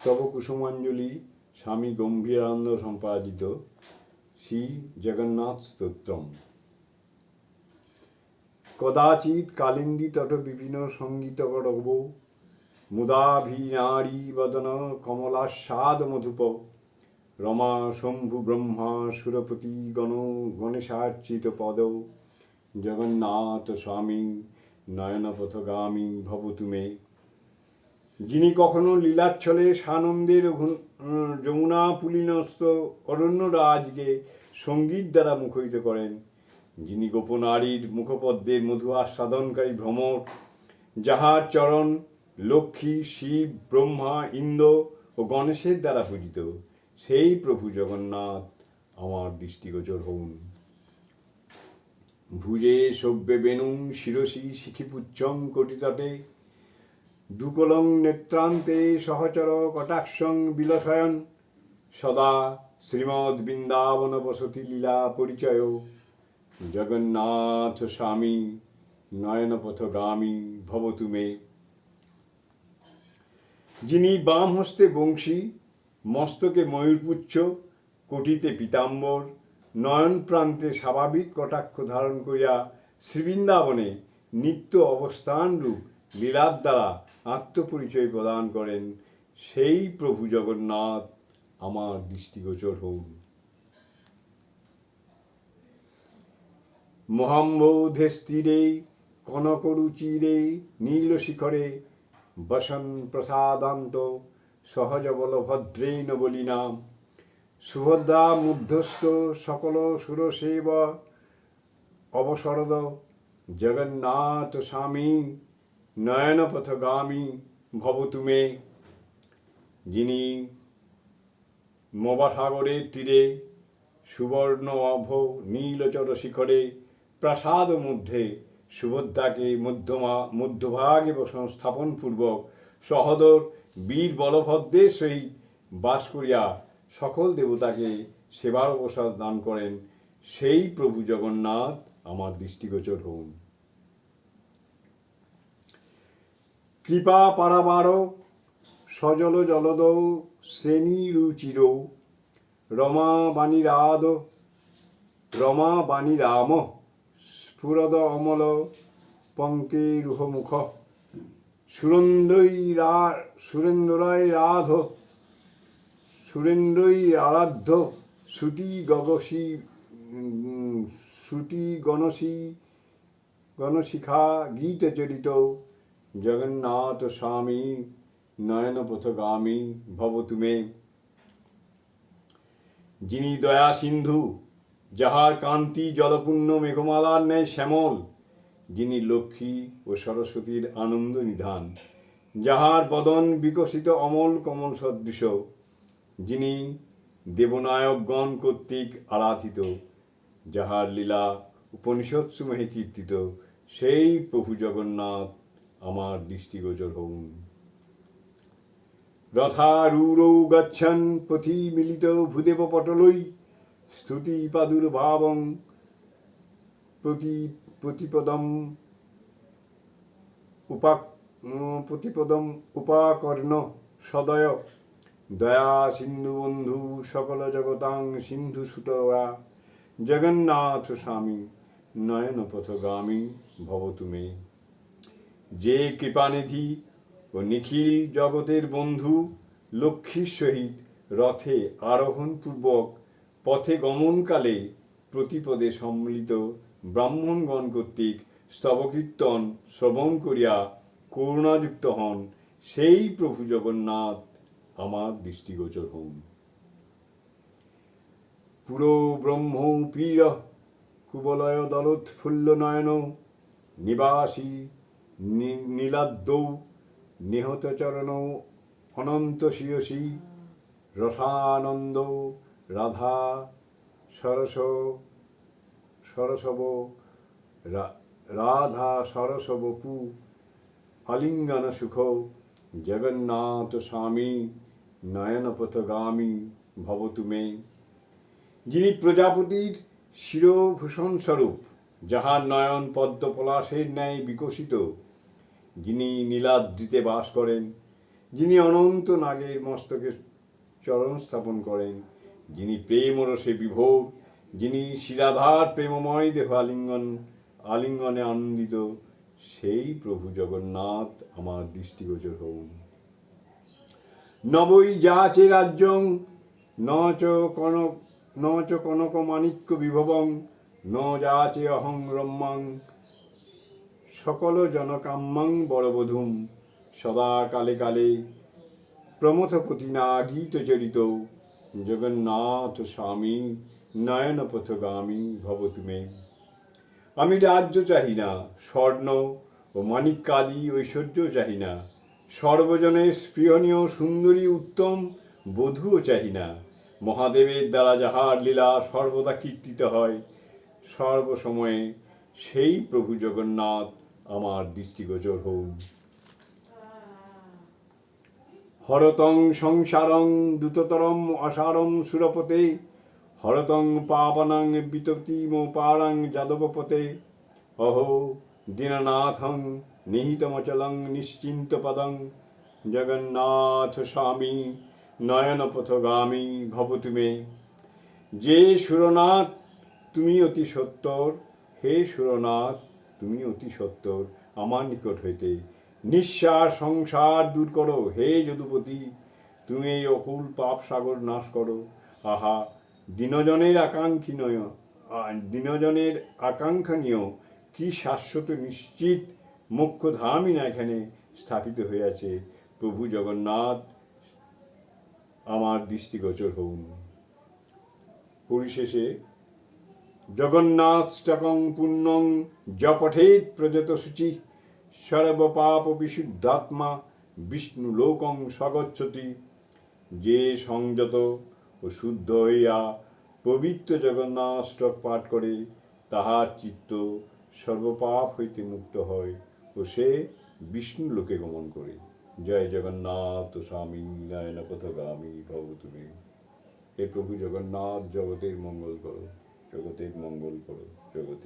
স্তব কুসুমাঞ্জলি স্বামী গম্ভীরানন্দ সম্পাদিত শ্রী জগন্নাথ স্তোত্রম। কদাচিৎ কালিন্দী তট বিপিন সংগীত করব মুদাভিনারী বদন কমলা কমলাস্বাদ মধুপ, রমা শম্ভু ব্রহ্মা সুরপতি গণ গণেশার্চিত পদ, জগন্নাথ স্বামী নয়নপথগামী ভবতু মে যিনি কখনো লীলাচ্ছলে সানন্দের যমুনা পুলিনস্ত অরণ্যরাজকে সংগীত দ্বারা মুখরিত করেন। যিনি গোপনারীর মুখপদ্মের মধু আস্বাদনকারী ভ্রমর, যাহার চরণ লক্ষ্মী, শিব, ব্রহ্মা, ইন্দ্র ও গণেশের দ্বারা পূজিত। সেই প্রভু জগন্নাথ আমার দৃষ্টিগোচর হউন। ভুজে সব্যে বেনুং শিরসি শিখিপুচ্ছং কটিতটে দুকলং নেত্রান্তে সহচর কটাক্ষং বিলসয়ন। সদা শ্রীমদ বৃন্দাবন বসতি লীলা পরিচয়। জগন্নাথ স্বামী, নয়নপথগামী ভবতু মে। যিনি বাম হস্তে বংশী, মস্তকে ময়ূরপুচ্ছ, কটিতে পীতাম্বর নয়ন প্রান্তে স্বাভাবিক কটাক্ষ ধারণ করিয়া শ্রীবৃন্দাবনে নিত্য অবস্থান রূপ লীলার দ্বারা আত্মপরিচয় প্রদান করেন, সেই প্রভু জগন্নাথ আমার দৃষ্টিগোচর হন মহাম্বোধে স্থিরে, কনকরুচিরে নীল শিখরে বসন প্রসাদান্ত সহজ বলভদ্রেণ বলিনাম। সুভদ্রা মুগ্ধস্থ সকল সুরসেব, অবসরদ, জগন্নাথ স্বামী। নয়নপথগামী ভবতু মে যিনি মবাসাগরের তীরে সুবর্ণ অভ নীলচর শিখরে প্রাসাদ মধ্যে সুভদ্রাকে মধ্যমা, মধ্যভাগে সংস্থাপন পূর্বক সহদর বীর বলভদ্রের সহিত বাস করিয়া সকল দেবতাকে সেবার অবসর দান করেন। সেই প্রভু জগন্নাথ, আমার দৃষ্টিগোচর হন কৃপা পারাবার সজল জলদৌ শ্রেণি রুচির রমা বাণী রাধ, রমা বাণী রাম, স্ফুরদ অমল পঙ্কে রুহমুখ। সুরেন্দ্রই রা সুরেন্দ্রয় রাধ, সুরেন্দ্রই আরাধ্য শ্রুতি গগসী শ্রুতি গণসী, গণশিখা গীত চরিত। জগন্নাথ স্বামী নয়নপথগামী ভবতু মে। যিনি দয়া সিন্ধু, যাহার কান্তি জলপূর্ণ মেঘমালার ন্যায় শ্যামল, যিনি লক্ষ্মী ও সরস্বতীর আনন্দ নিধান, যাহার বদন বিকশিত অমল কমল সদৃশ, যিনি দেবনায়কগণ কর্তৃক আরাধিত, যাহার লীলা উপনিষৎ সমূহে কীর্তিত, সেই প্রভু জগন্নাথ আমার দৃষ্টিগোচর হউন রথারূঢ়ৌ গচ্ছন পথি মিলিত ভূদেব পটলৈ স্তুতি প্রাদুর্ভাবং প্রতি প্রতিপদম উপা উম, প্রতিপদম উপাকর্ণ সদয়। দয়া সিন্ধু বন্ধু সকল জগতাং সিন্ধু সুতয়া। জগন্নাথ স্বামী নয়ন পথগামী ভবতু মে। যে কৃপানিধি ও নিখিল জগতের বন্ধু লক্ষ্মীর সহিত রথে আরোহণ পূর্বক পথে গমনকালে প্রতিপদে সম্মিলিত ব্রাহ্মণগণ কর্তৃক স্তবকীর্তন শ্রবণ করিয়া করুণাযুক্ত হন, সেই প্রভু জগন্নাথ আমার দৃষ্টিগোচর হন। পুরো ব্রহ্ম পীর কুবলয় দলোৎফুল্ল নয়ন নিবাসী নীলাদ্যৌ নিহত চরণ অনন্ত শিয়সী রসানন্দ রাধা সরস সরসব রাধা সরসবপু আলিঙ্গন সুখ জগন্নাথ স্বামী নয়নপথগামী ভবতু মে। যিনি প্রজাপতির শিরভূষণ স্বরূপ, যাহার নয়ন পদ্ম পলাশের ন্যায় বিকশিত যিনি নীলাদ্রিতে বাস করেন, যিনি অনন্ত নাগের মস্তকে চরণ স্থাপন করেন, যিনি প্রেম রসে বিভোর, যিনি শিরাধার প্রেমময় দেহ আলিঙ্গন, আলিঙ্গনে আনন্দিত, সেই প্রভু জগন্নাথ আমার দৃষ্টিগোচর হন নবৈ যাচে রাজ্যং ন চ কনক ন চ কনক মাণিক্য বিভবং, ন যাচে অহং রম্যাং সকল জনকাম্যাং বড়বধূম, সদা কালে কালে প্রমথপতিনা গীতচরিত জগন্নাথ স্বামী নয়ন পথগামী ভব তুমি আমি রাজ্য চাহি না, স্বর্ণ ও মানিক্যাদি ঐশ্বর্য চাহি না। সর্বজনের স্পৃহণীয় সুন্দরী উত্তম বধূও চাহি না। মহাদেবের দ্বারা যাহার লীলা সর্বদা কীর্তিত হয়, সর্বসময়ে সেই প্রভু জগন্নাথ আমার দৃষ্টিগোচর হন হরতং সংসারং দ্রুততরম অসারম সুরপতে, হরতং পাবনং বিততিম পারং যাদবপতে। অহো দীননাথং নিহিতমচলং নিশ্চিন্ত পদং জগন্নাথ স্বামী নয়ন পথগামী ভবতু মে। যে সুরনাথ, তুমি অতি সত্তর। হে সুরনাথ তুমি অতি সত্তর আমার নিকট হইতে নিঃশ্বাস সংসার দূর করো, হে যদুপতি! তুমি এই অকুল পাপ সাগর নাশ করো। আহা, দিনজনের আকাঙ্ক্ষী নয় দিনজনের আকাঙ্ক্ষণীয় কি শাশ্বত নিশ্চিত মোক্ষধামই না এখানে স্থাপিত হইয়াছে। প্রভু জগন্নাথ, আমার দৃষ্টিগোচর হউন। পরিশেষে জগন্নাথষ্টকং পুণ্যং জপঠেত প্রযত শুচি সর্বপাপ বিশুদ্ধাত্মা বিষ্ণু লোকং স্বগচ্ছতি। যে সংযত ও শুদ্ধ হইয়া পবিত্র জগন্নাথষ্টক পাঠ করে, তাহার চিত্ত সর্বপাপ হইতে মুক্ত হয় ও সে বিষ্ণু লোকে গমন করে। জয় জগন্নাথ স্বামী নয়ন পথগামী হে প্রভু জগন্নাথ, জগতের মঙ্গল করো। জগতের মঙ্গল করো জগতের